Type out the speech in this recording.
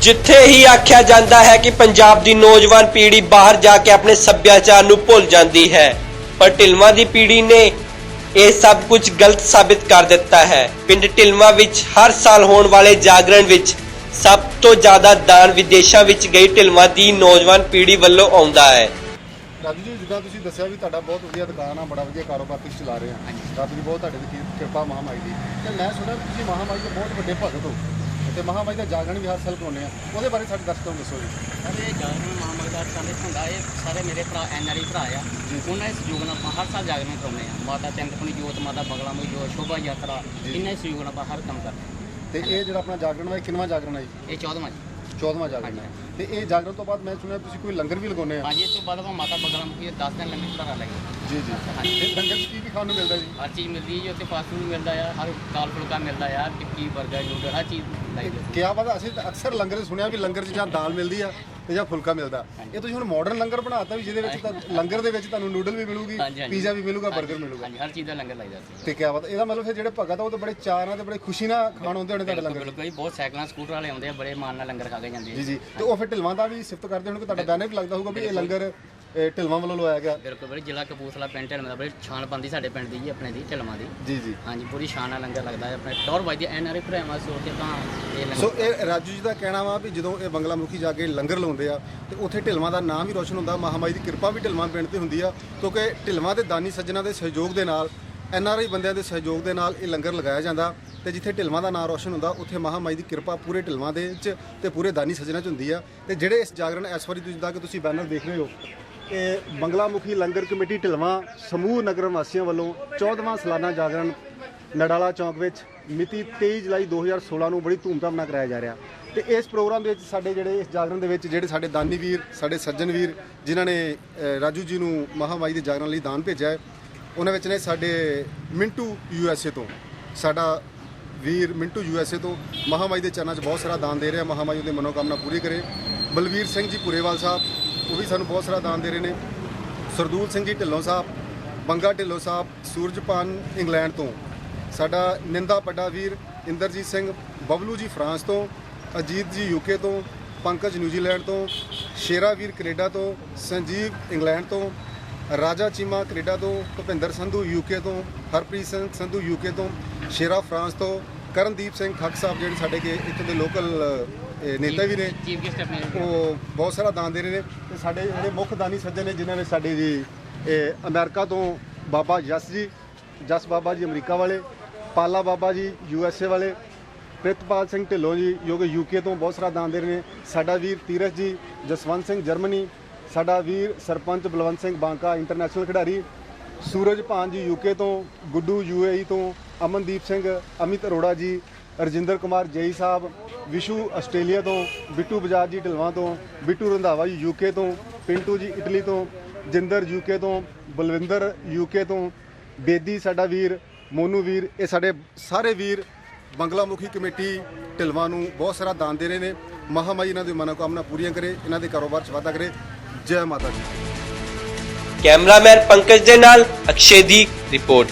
ਜਿੱਥੇ ਹੀ ਆਖਿਆ ਜਾਂਦਾ ਹੈ ਕਿ ਪੰਜਾਬ ਦੀ ਨੌਜਵਾਨ ਪੀੜ੍ਹੀ ਬਾਹਰ ਜਾ ਕੇ ਆਪਣੇ ਸੱਭਿਆਚਾਰ ਨੂੰ ਭੁੱਲ ਜਾਂਦੀ ਹੈ ਪਰ ਢਿਲਵਾਂ ਦੀ ਪੀੜ੍ਹੀ ਨੇ ਇਹ ਸਭ ਕੁਝ ਗਲਤ ਸਾਬਿਤ ਕਰ ਦਿੱਤਾ ਹੈ। ਪਿੰਡ ਢਿਲਵਾਂ ਵਿੱਚ ਹਰ ਸਾਲ ਹੋਣ ਵਾਲੇ ਜਾਗਰਣ ਵਿੱਚ ਸਭ ਤੋਂ ਜ਼ਿਆਦਾ ਦਾਨ ਵਿਦੇਸ਼ਾਂ ਵਿੱਚ ਗਈ ਢਿਲਵਾਂ ਦੀ ਨੌਜਵਾਨ ਪੀੜ੍ਹੀ ਵੱਲੋਂ ਆਉਂਦਾ ਹੈ। ਰਾਜੂ ਜੀ ਜਿੱਦਾਂ ਤੁਸੀਂ ਦੱਸਿਆ ਵੀ ਤੁਹਾਡਾ ਬਹੁਤ ਵਧੀਆ ਦੁਕਾਨ ਆ ਬੜਾ ਵਧੀਆ ਕਾਰੋਬਾਰ ਤੁਸੀਂ ਚਲਾ ਰਹੇ ਆ। ਰੱਬ ਦੀ ਬਹੁਤ ਤੁਹਾਡੇ ਤੇ ਕੀ- ਕਿਰਪਾ ਮਹਾਮਾਈ ਦੀ। ਤੇ ਮੈਂ ਸੁਣਿਆ ਤੁਸੀਂ ਮਹਾਮਾਈ ਦੇ ਬਹੁਤ ਵੱਡੇ ਭਗਤ ਹੋ। ਤੇ ਮਹਾਮਾਈ ਦਾ ਜਾਗਰਣ ਵੀ ਹਰ ਸਾਲ ਕਰਾਉਂਦੇ ਆ ਉਹਦੇ ਬਾਰੇ ਸਾਡੇ ਦਰਸ਼ਕਾਂ ਨੂੰ ਦੱਸੋ ਜੀ। ਸਾਰੇ ਜਾਗਰਣ ਮਹਾਮਗਦਾਰ ਸਾਰੇ ਹੁੰਦਾ ਇਹ ਸਾਰੇ ਮੇਰੇ ਭਰਾ ਐਨਆਰਆਈ ਭਰਾ ਆ। ਉਹਨਾਂ ਦੇ ਸਹਿਯੋਗ ਨਾਲ ਆਪਾਂ ਹਰ ਸਾਲ ਜਾਗਰਣ ਕਰਾਉਂਦੇ ਆ ਮਾਤਾ ਚੰਦਪੁਰੀ ਜੋਤ ਮਾਤਾ ਬਗਲਾ ਮਈ ਜੋਤ ਸ਼ੋਭਾ ਯਾਤਰਾ ਇਹਨਾਂ ਦੇ ਸਹਿਯੋਗ ਨਾਲ ਆਪਾਂ ਹਰ ਕੰਮ ਕਰਦੇ। ਤੇ ਇਹ ਜਿਹੜਾ ਆਪਣਾ ਜਾਗਰਣ ਵਾ ਇਹ ਕਿੰਨਵਾਂ ਜਾਗਰਣ ਹੈ ਜੀ? ਇਹ 14ਵਾਂ ਜੀ। 14ਵਾਂ ਜਾਗਰਣ ਹੈ। ਤੇ ਇਹ ਜਾਗਰਣ ਤੋਂ ਬਾਅਦ ਮੈਂ ਸੁਣਿਆ ਤੁਸੀਂ ਕੋਈ ਲੰਗਰ ਵੀ ਲਗਾਉਂਦੇ ਆ ਹਾਂਜੀ ਇਸ ਤੋਂ ਬਾਅਦ ਆਪਾਂ ਮਾਤਾ ਬਗਲਾ ਮਈ 10 ਦਿਨ ਲੰਗਰ ਭਰਾ ਲੱਗੇ ਜੀ ਜੀ। ਹਾਂਜੀ। ਤੇ ਲੰਗਰ 'ਚ ਕੀ ਕੀ ਖਾਣ ਨੂੰ ਮਿਲਦਾ ਜੀ? ਹਰ ਚੀਜ਼ ਮਿਲਦੀ ਹੈ ਜੀ ਉੱਥੇ ਫਾਸਟ ਫੂਡ ਮਿਲਦਾ ਆ ਹਰ ਦਾਲ ਫੁਲਕਾ ਮਿਲਦਾ ਆ ਟਿੱਕੀ 버ਗਰ ਨੂਡਲ ਹਰ ਚੀਜ਼ ਲਾਈ ਜਾਂਦੀ ਕਿਆ ਬਾਤ ਆ, ਅਸੀਂ ਤਾਂ ਅਕਸਰ ਲੰਗਰ 'ਚ ਸੁਣਿਆ ਵੀ ਲੰਗਰ 'ਚ ਜਾਂ ਦਾਲ ਮਿਲਦੀ ਆ। ਤੇ ਜਾਂ ਫੁਲਕਾ ਮਿਲਦਾ। ਇਹ ਤੁਸੀਂ ਹੁਣ ਮਾਡਰਨ ਲੰਗਰ ਬਣਾਤਾ ਵੀ ਜਿਹਦੇ ਵਿੱਚ ਤਾਂ ਲੰਗਰ ਦੇ ਵਿੱਚ ਤੁਹਾਨੂੰ ਨੂਡਲ ਵੀ ਮਿਲੂਗੀ ਹਾਂਜੀ, ਹਾਂਜੀ। ਪੀਜ਼ਾ ਵੀ ਮਿਲੂਗਾ 버ਗਰ ਮਿਲੂਗਾ। ਹਾਂਜੀ ਹਰ ਚੀਜ਼ ਦਾ ਲੰਗਰ ਲਾਈਦਾ ਸੀ। ਤੇ ਕਿਆ ਬਾਤ ਇਹਦਾ ਮਤਲਬ ਫਿਰ ਜਿਹੜੇ ਭਗਤ ਆ ਉਹ ਤਾਂ ਬੜੇ ਚਾਅ ਨਾਲ ਤੇ ਬੜੇ ਖੁਸ਼ੀ ਨਾਲ ਖਾਣ ਆਉਂਦੇ ਹੋਣੇ ਤੁਹਾਡੇ ਲੰਗਰ ਬਿਲਕੁਲ ਜੀ ਬਹੁਤ ਸਾਈਕਲਾਂ ਸਕੂਟਰ ਵਾਲੇ ਆਉਂਦੇ ਆ ਬੜੇ ਮਾਣ ਨਾਲ ਲੰਗਰ ਖਾ ਕੇ ਜਾਂਦੇ ਜੀ ਆ। ਜੀ ਤੇ ਉਹ ਫਿਰ ਢਿਲਵਾਂ ਦਾ ਵੀ ਸਿਫਤ ਕਰਦੇ ਹੋਣਗੇ ਤੁਹਾਡਾ ਬੈਨਰ ਵੀ ਲੱਗਦਾ ਹੋਊਗਾ ਵੀ ਇਹ ਲੰਗਰ ਇਹ ਢਿਲਵਾਂ ਵੱਲੋਂ ਲਵਾਇਆ ਗਿਆ? ਬਿਲਕੁਲ ਬੜੀ ਜ਼ਿਲ੍ਹਾ ਕਪੂਰਥਲਾ ਪਿੰਡ ਢਲਮਾ ਦਾ ਬੜੀ ਸ਼ਾਨ ਬੰਦੀ ਸਾਡੇ ਪਿੰਡ ਦੀ ਜੀ ਆਪਣੇ ਦੀ ਢਲਮਾ ਦੀ। ਜੀ ਜੀ। ਹਾਂਜੀ ਪੂਰੀ ਸ਼ਾਨ ਨਾਲ ਲੰਗਰ ਲੱਗਦਾ ਹੈ ਆਪਣੇ ਟੌਰ ਵੱਜਦੀ ਐਨਆਰਆਈ ਭਰਾਵਾਂ ਸੋਚ ਕੇ ਤਾਂ ਇਹ ਲੰਗਰ ਸੋ ਇਹ ਰਾਜੂ ਜੀ ਦਾ ਕਹਿਣਾ ਵਾ ਵੀ ਜਦੋਂ ਇਹ ਬੰਗਲਾ ਮੁਖੀ ਜਾ ਕੇ ਲੰਗਰ ਲਾਉਂਦੇ ਆ ਤੇ ਉੱਥੇ ਢਿਲਵਾਂ ਦਾ ਨਾਮ ਵੀ ਰੋਸ਼ਨ ਹੁੰਦਾ ਮਹਾਮਾਈ ਦੀ ਕਿਰਪਾ ਵੀ ਢਿਲਵਾਂ ਪਿੰਡ ਤੇ ਹੁੰਦੀ ਆ ਕਿਉਂਕਿ ਢਿਲਵਾਂ ਦੇ ਦਾਨੀ ਸੱਜਣਾ ਦੇ ਸਹਿਯੋਗ ਦੇ ਨਾਲ ਐਨਆਰਆਈ ਬੰਦਿਆਂ ਦੇ ਸਹਿਯੋਗ ਦੇ ਨਾਲ ਇਹ ਲੰਗਰ ਲਗਾਇਆ ਜਾਂਦਾ ਤੇ ਜਿੱਥੇ ਢਿਲਵਾਂ ਦਾ ਨਾਮ ਰੋਸ਼ਨ ਹੁੰਦਾ ਉੱਥੇ ਮਹਾਮਾਈ ਦੀ ਕਿਰਪਾ ਪੂਰੇ ਢਿਲਵਾਂ ਦੇ ਵਿੱਚ ਤੇ ਪੂਰੇ ਦਾਨੀ ਸੱਜਣਾ 'ਚ ਹੁੰਦੀ ਆ ਤੇ ਜਿਹੜੇ ਇਸ ਜਾਗਰਣ ਇਸ ਵਾਰੀ ਤੁਸੀਂ ਜਿੱਦਾਂ ਕਿ ਤੁਸੀਂ ਬੈਨਰ ਦੇਖ ਰਹੇ ਹੋ ਇਹ ਬੰਗਲਾ ਮੁਖੀ ਲੰਗਰ ਕਮੇਟੀ ਢਿਲਵਾਂ ਸਮੂਹ ਨਗਰ ਵਾਸੀਆਂ ਵੱਲੋਂ 14ਵਾਂ ਸਾਲਾਨਾ ਜਾਗਰਣ ਨਡਾਲਾ ਚੌਂਕ ਵਿੱਚ ਮਿਤੀ 23 ਜੁਲਾਈ 2016 ਨੂੰ ਬੜੀ ਧੂਮਧਾਮ ਨਾਲ ਕਰਾਇਆ ਜਾ ਰਿਹਾ। ਤੇ ਇਸ ਪ੍ਰੋਗਰਾਮ ਦੇ ਵਿੱਚ ਸਾਡੇ ਜਿਹੜੇ ਇਸ ਜਾਗਰਣ ਦੇ ਵਿੱਚ ਜਿਹੜੇ ਸਾਡੇ ਦਾਨੀ ਵੀਰ, ਸਾਡੇ ਸੱਜਣ ਵੀਰ, ਜਿਨ੍ਹਾਂ ਨੇ ਰਾਜੂ ਜੀ ਨੂੰ ਮਹਾਮਾਈ ਦੇ ਜਾਗਰਣ ਲਈ ਦਾਨ ਭੇਜਿਆ ਹੈ, ਉਹਨਾਂ ਵਿੱਚ ਨੇ ਸਾਡੇ ਮਿੰਟੂ ਯੂ ਐਸ ਏ ਤੋਂ, ਸਾਡਾ ਵੀਰ ਮਿੰਟੂ ਯੂ ਐਸ ਏ ਤੋਂ ਮਹਾਮਾਈ ਦੇ ਚਰਨਾਂ 'ਚ ਬਹੁਤ ਸਾਰਾ ਦਾਨ ਦੇ ਰਿਹਾ, ਮਹਾਮਾਈ ਉਹਦੀ ਮਨੋਕਾਮਨਾ ਪੂਰੀ ਕਰੇ। ਬਲਵੀਰ ਸਿੰਘ ਜੀ ਪੁਰੇਵਾਲ ਸਾਹਿਬ ਉਹ ਵੀ ਸਾਨੂੰ ਬਹੁਤ ਸਾਰਾ ਦਾਨ ਦੇ ਰਹੇ ਨੇ। ਸਰਦੂਲ ਸਿੰਘ ਜੀ ਢਿੱਲੋਂ ਸਾਹਿਬ, ਬੰਗਾ ਢਿੱਲੋਂ ਸਾਹਿਬ, ਸੂਰਜਪਾਨ ਇੰਗਲੈਂਡ ਤੋਂ। ਸਾਡਾ ਨਿੰਦਾ ਪੱਡਾ ਵੀਰ ਇੰਦਰਜੀਤ ਸਿੰਘ ਬਬਲੂ ਜੀ ਫਰਾਂਸ ਤੋਂ, ਅਜੀਤ ਜੀ ਯੂਕੇ ਤੋਂ, ਪੰਕਜ ਨਿਊਜ਼ੀਲੈਂਡ ਤੋਂ, ਸ਼ੇਰਾ ਵੀਰ ਕੈਨੇਡਾ ਤੋਂ, ਸੰਜੀਵ ਇੰਗਲੈਂਡ ਤੋਂ, ਰਾਜਾ ਚੀਮਾ ਕੈਨੇਡਾ ਤੋਂ, ਭੁਪਿੰਦਰ ਸੰਧੂ ਯੂਕੇ ਤੋਂ, ਹਰਪ੍ਰੀਤ ਸਿੰਘ ਸੰਧੂ ਯੂਕੇ ਤੋਂ, ਸ਼ੇਰਾ ਫਰਾਂਸ ਤੋਂ, ਕਰਨਦੀਪ ਸਿੰਘ ਖੱਕ ਸਾਹਿਬ ਜਿਹੜੇ ਸਾਡੇ ਕੇ ਇੱਥੋਂ ਦੇ ਲੋਕਲ ਨੇਤਾ ਵੀ ਨੇ। ਚੀਫ ਗੈਸਟ ਆਪਣੇ ਉਹ ਬਹੁਤ ਸਾਰਾ ਦਾਨ ਦੇ ਰਹੇ ਨੇ ਤੇ ਸਾਡੇ ਜਿਹੜੇ ਮੁੱਖ ਦਾਨੀ ਸੱਜਣ ਨੇ ਜਿਨ੍ਹਾਂ ਨੇ ਸਾਡੇ ਜੀ ਇਹ ਅਮਰੀਕਾ ਤੋਂ ਬਾਬਾ ਜਸ ਜੀ ਜਸ ਬਾਬਾ ਜੀ ਅਮਰੀਕਾ ਵਾਲੇ ਪਾਲਾ ਬਾਬਾ ਜੀ ਯੂ ਐਸ ਏ ਵਾਲੇ ਪ੍ਰਿਤਪਾਲ ਸਿੰਘ ਢਿੱਲੋਂ ਜੀ ਜੋ ਕਿ ਯੂਕੇ ਤੋਂ ਬਹੁਤ ਸਾਰਾ ਦਾਨ ਦੇ ਰਹੇ ਨੇ। ਸਾਡਾ ਵੀਰ ਤੀਰਥ ਜੀ ਜਸਵੰਤ ਸਿੰਘ ਜਰਮਨੀ ਸਾਡਾ ਵੀਰ ਸਰਪੰਚ ਬਲਵੰਤ ਸਿੰਘ ਬਾਂਕਾ ਇੰਟਰਨੈਸ਼ਨਲ ਖਿਡਾਰੀ ਸੂਰਜ ਭਾਨ ਜੀ ਯੂਕੇ ਤੋਂ ਗੁੱਡੂ ਯੂਏਈ ਤੋਂ ਅਮਨਦੀਪ ਸਿੰਘ ਅਮਿਤ ਅਰੋੜਾ ਜੀ ਰਜਿੰਦਰ ਕੁਮਾਰ ਜੇਈ ਸਾਹਿਬ ਵਿਸ਼ੂ ਆਸਟ੍ਰੇਲੀਆ ਤੋਂ, ਬਿੱਟੂ ਬਜਾਜ ਜੀ ਢਿਲਵਾਂ ਤੋਂ, ਬਿੱਟੂ ਰੰਧਾਵਾ ਜੀ ਯੂਕੇ ਤੋਂ, ਪਿੰਟੂ ਜੀ ਇਟਲੀ ਤੋਂ, ਜਿੰਦਰ ਯੂਕੇ ਤੋਂ, ਬਲਵਿੰਦਰ ਯੂਕੇ ਤੋਂ, ਬੇਦੀ ਸਾਡਾ ਵੀਰ, ਮੋਨੂ ਵੀਰ, ਇਹ ਸਾਡੇ ਸਾਰੇ ਵੀਰ ਬੰਗਲਾ ਮੁਖੀ ਕਮੇਟੀ ਢਿਲਵਾਂ ਨੂੰ ਬਹੁਤ ਸਾਰਾ ਦਾਨ ਦੇ ਰਹੇ ਨੇ। ਮਹਾਮਾਈ ਇਹਨਾਂ ਦੀ ਮਨੋਕਾਮਨਾ ਪੂਰੀਆਂ ਕਰੇ, ਇਹਨਾਂ ਦੇ ਕਾਰੋਬਾਰ 'ਚ ਵਾਧਾ ਕਰੇ। ਜੈ ਮਾਤਾ ਦੀ। ਕੈਮਰਾਮੈਨ ਪੰਕਜ ਦੇ ਨਾਲ ਅਕਸ਼ੇ ਦੀ ਰਿਪੋਰਟ।